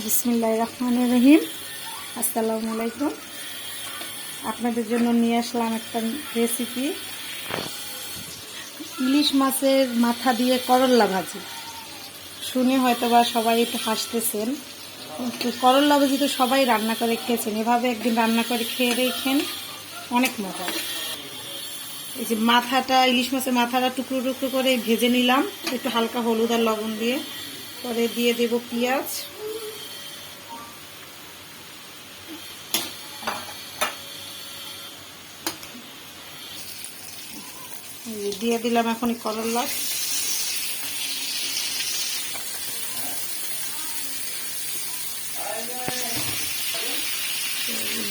বিসমিল্লাহ রহমান রহিম। আসসালামু আলাইকুম। আপনাদের জন্য নিয়ে আসলাম একটা রেসিপি ইলিশ মাছের মাথা দিয়ে করল্লা ভাজি। শুনে হয়তো বা সবাই একটু হাসতেছেন। করল্লা ভাজি তো সবাই রান্না করে খেয়েছেন। এভাবে একদিন রান্না করে খেয়ে রেখেন অনেক মজা। এই যে মাথাটা, ইলিশ মাছের মাথাটা টুকরো টুকরো করে ভেজে নিলাম। একটু হালকা হলুদ আর লবণ দিয়ে। পরে দিয়ে দেব পেঁয়াজ। দিয়ে দিলাম এখন করলা।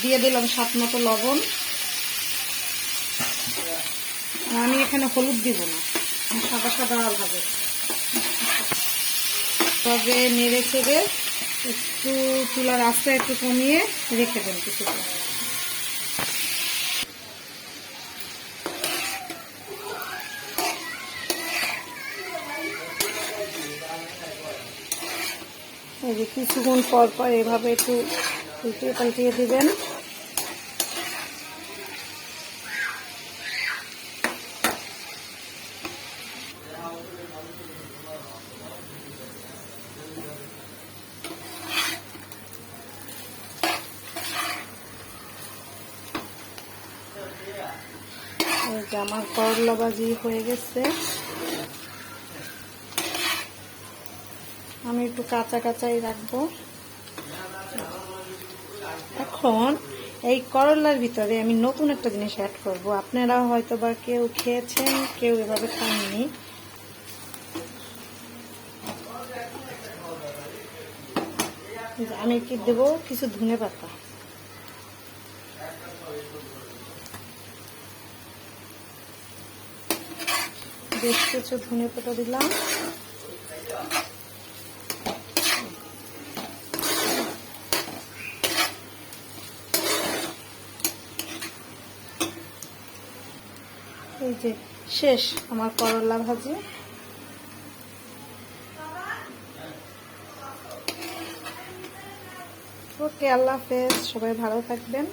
দিয়ে দিলাম স্বাদ মতো লবণ। আমি এখানে হলুদ দিব না সাদা সাদা হবে তবে নেড়ে চেড়ে একটু চুলার আস্তে একটু কমিয়ে রেখে দেন কিছুটা। এই যে কিছুক্ষণ পর পর এভাবে একটু উল্টিয়ে পাল্টিয়ে দিবেন। আমার করলা ভাজি হয়ে গেছে। আমি একটু কাঁচা কাঁচাই রাখব। এখন এই করলার ভিতরে আমি নতুন একটা জিনিস অ্যাড করব। আপনারা হয়তো বা কেউ খেয়েছেন, কেউ এভাবে খাননি। আমি কি দেবো? কিছু ধনে পাতা। বেশ কিছু ধনে পাতা দিলাম। এই যে শেষ আমার করলা ভাজি। ওকে আল্লাহ হাফেজ সবাই ভালো থাকবেন।